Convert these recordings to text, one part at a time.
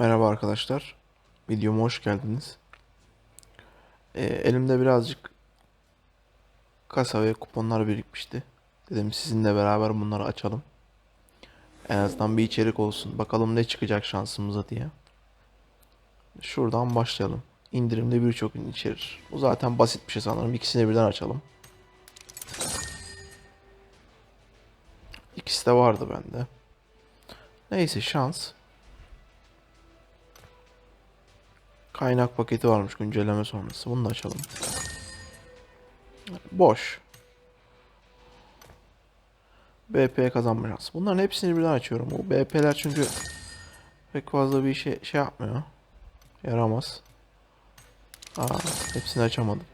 Merhaba arkadaşlar. Videoma hoş geldiniz. Ee, elimde birazcık kasa ve kuponlar birikmişti. Dedim sizinle beraber bunları açalım. En azından bir içerik olsun. Bakalım ne çıkacak şansımıza diye. Şuradan başlayalım. İndirimde birçok ürün içerir. Bu zaten basit bir şey sanırım. İkisini birden açalım. İkisi de vardı bende. Neyse şans. Kaynak paketi varmış güncelleme sonrası. Bunu da açalım. Boş. BP kazanma şansı. Bunların hepsini birden açıyorum. Bu BP'ler çünkü pek fazla bir şey şey yapmıyor. Yaramaz. Aa, hepsini açamadım.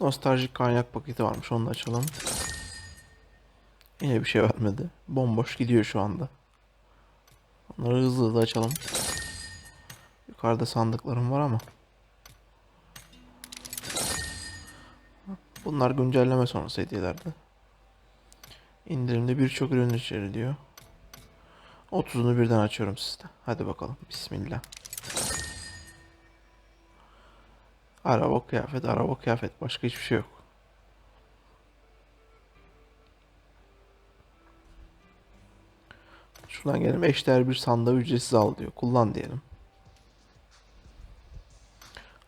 Nostaljik kaynak paketi varmış. Onu da açalım. Yine bir şey vermedi. Bomboş gidiyor şu anda. Onları hızlı hızlı açalım. Yukarıda sandıklarım var ama. Bunlar güncelleme sonrası hediyelerdi. İndirimde birçok ürün içeri diyor. 30'unu birden açıyorum sizde. Hadi bakalım. Bismillah. Araba kıyafet, araba kıyafet. Başka hiçbir şey yok. Şuradan gelelim. Eşdeğer bir sandığı ücretsiz al diyor. Kullan diyelim.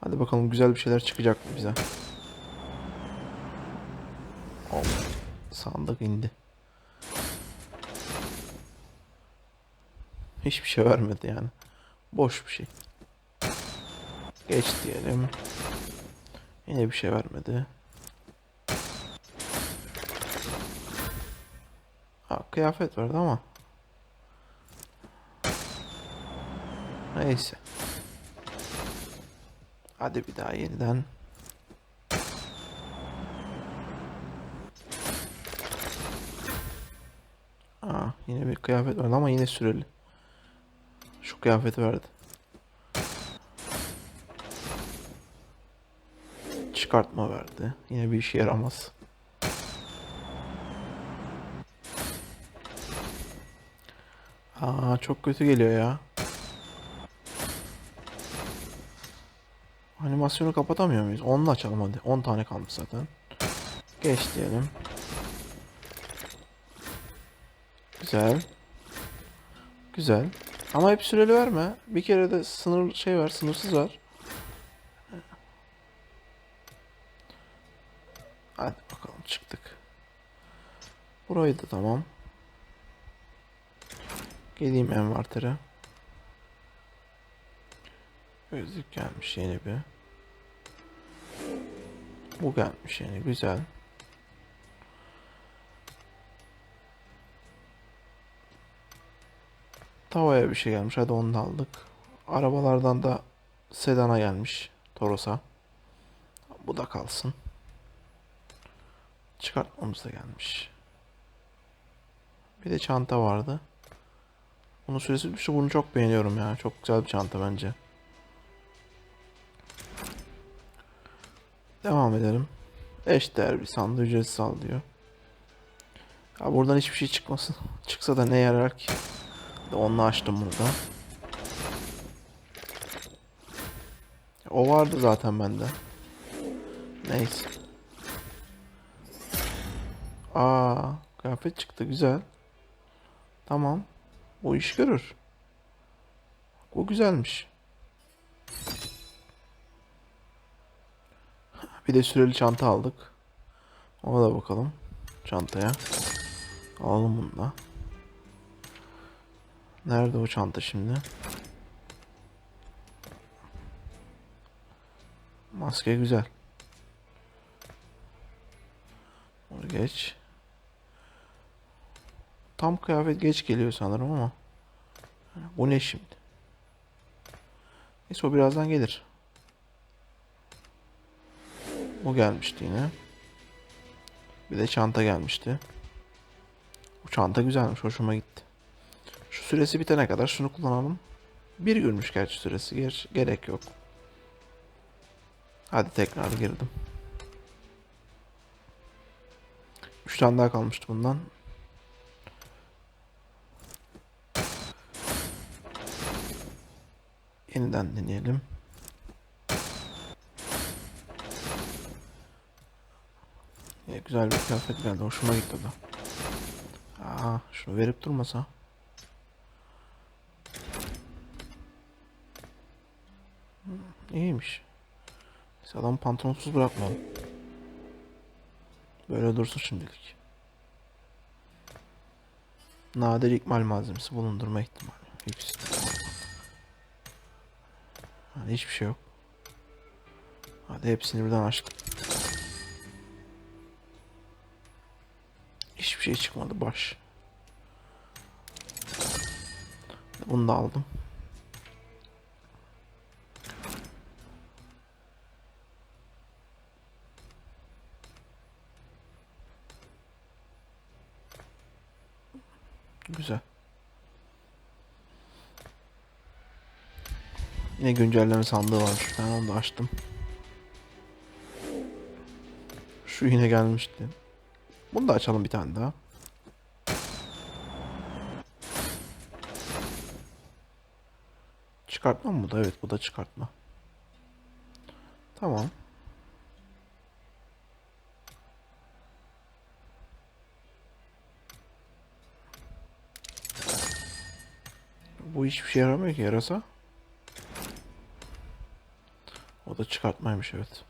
Hadi bakalım güzel bir şeyler çıkacak mı bize? Hop. Sandık indi. Hiçbir şey vermedi yani. Boş bir şey. Geç diyelim. Yine bir şey vermedi. Ha, kıyafet verdi ama. Neyse. Hadi bir daha yeniden. Aa, yine bir kıyafet verdi ama yine süreli. Şu kıyafeti verdi. Çıkartma verdi. Yine bir işe yaramaz. Aa, çok kötü geliyor ya. Animasyonu kapatamıyor muyuz? Onu açalım hadi. 10 tane kalmış zaten. Geç diyelim. Güzel. Güzel. Ama hep süreli verme. Bir kere de sınır şey var, sınırsız var. Hadi bakalım çıktık. Burayı da tamam. Geleyim envantere. Gözlük gelmiş yeni bir. Bu gelmiş yeni güzel. Tavaya bir şey gelmiş. Hadi onu da aldık. Arabalardan da sedana gelmiş. Toros'a. Bu da kalsın. Çıkartmamız da gelmiş. Bir de çanta vardı. Bunu süresi bitmişti. Bunu çok beğeniyorum ya. Çok güzel bir çanta bence. Devam edelim. Eşdeğer bir sandığı ücretsiz al diyor. Ya buradan hiçbir şey çıkmasın. Çıksa da ne yarar ki? De Onu açtım bunu da. O vardı zaten bende. Neyse. Aa, kıyafet çıktı güzel. Tamam. Bu iş görür. Bu güzelmiş. Bir de süreli çanta aldık. Ona da bakalım. Çantaya. Alalım bunu da. Nerede o çanta şimdi? Maske güzel. Onu geç. Tam kıyafet geç geliyor sanırım ama. Bu ne şimdi? Neyse o birazdan gelir. Bu gelmişti yine. Bir de çanta gelmişti. Bu çanta güzelmiş. Hoşuma gitti. Şu süresi bitene kadar şunu kullanalım. Bir günmüş gerçi süresi. Ger gerek yok. Hadi tekrar girdim. 3 tane daha kalmıştı bundan. Yeniden deneyelim. E, güzel bir kıyafet geldi. Hoşuma gitti da. Aa, şunu verip durmasa. Hmm, İyiymiş. Biz adamı pantolonsuz bırakmayalım. Böyle dursun şimdilik. Nadir ikmal malzemesi bulundurma ihtimali yüksek. Hani hiçbir şey yok. Hadi hepsini birden açtık. Hiçbir şey çıkmadı baş. Bunu da aldım. Güzel. Yine güncelleme sandığı varmış. Ben onu da açtım. Şu yine gelmişti. Bunu da açalım bir tane daha. Çıkartma mı bu da? Evet bu da çıkartma. Tamam. Bu hiçbir şey yaramıyor ki yarasa. O da çıkartmaymış evet.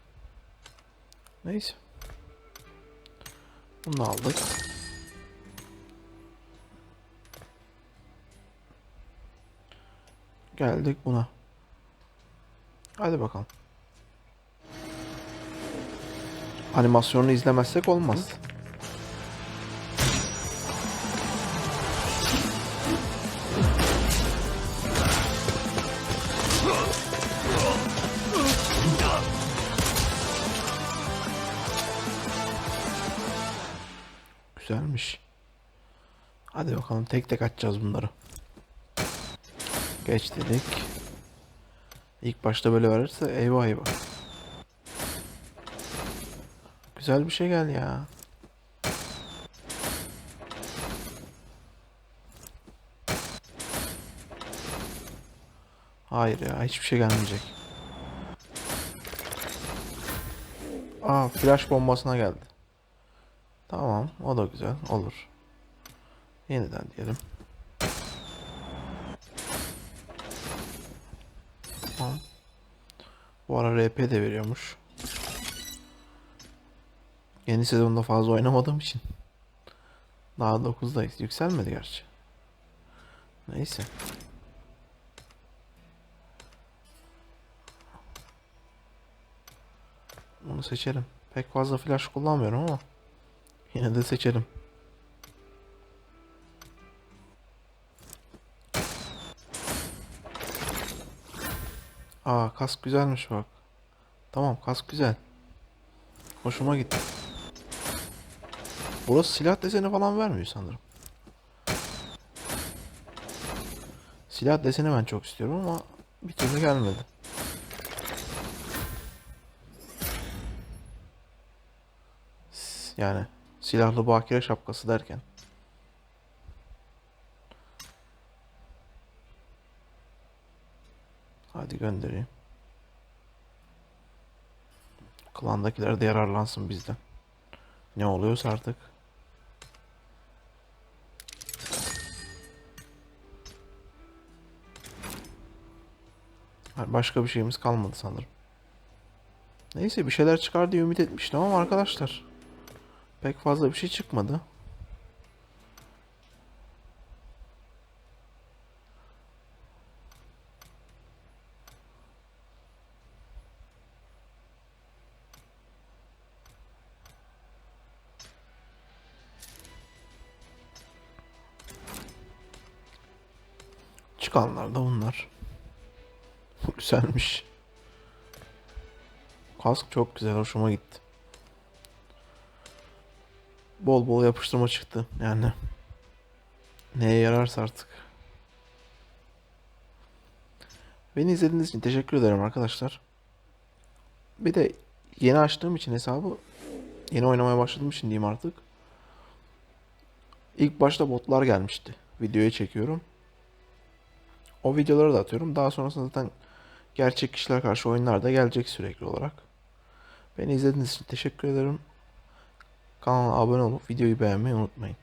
Neyse. Bunu aldık. Geldik buna. Hadi bakalım. Animasyonu izlemezsek olmaz. Güzelmiş. Bakalım tek tek açacağız bunları. Geç dedik. İlk başta böyle verirse eyvah eyvah. Güzel bir şey gel ya. Hayır ya hiçbir şey gelmeyecek. Aa flash bombasına geldi. Tamam o da güzel olur. Yeniden diyelim. Tamam. Bu ara RP de veriyormuş. Yeni sezonda fazla oynamadığım için. Daha 9'dayız. Yükselmedi gerçi. Neyse. Bunu seçelim. Pek fazla flash kullanmıyorum ama yine de seçelim. Aa kask güzelmiş bak. Tamam kask güzel. Hoşuma gitti. Burası silah deseni falan vermiyor sanırım. Silah deseni ben çok istiyorum ama bir türlü gelmedi. Yani silahlı bakire şapkası derken. Hadi göndereyim. Klandakiler de yararlansın bizden. Ne oluyorsa artık. Başka bir şeyimiz kalmadı sanırım. Neyse bir şeyler çıkar diye ümit etmiştim ama arkadaşlar. Pek fazla bir şey çıkmadı. Çıkanlar da bunlar. Güzelmiş. Kask çok güzel, hoşuma gitti. Bol bol yapıştırma çıktı yani. Neye yararsa artık. Beni izlediğiniz için teşekkür ederim arkadaşlar. Bir de yeni açtığım için hesabı yeni oynamaya başladığım için diyeyim artık. İlk başta botlar gelmişti. Videoyu çekiyorum. O videoları da atıyorum. Daha sonrasında zaten gerçek kişiler karşı oyunlar da gelecek sürekli olarak. Beni izlediğiniz için teşekkür ederim. Kanala abone olup videoyu beğenmeyi unutmayın.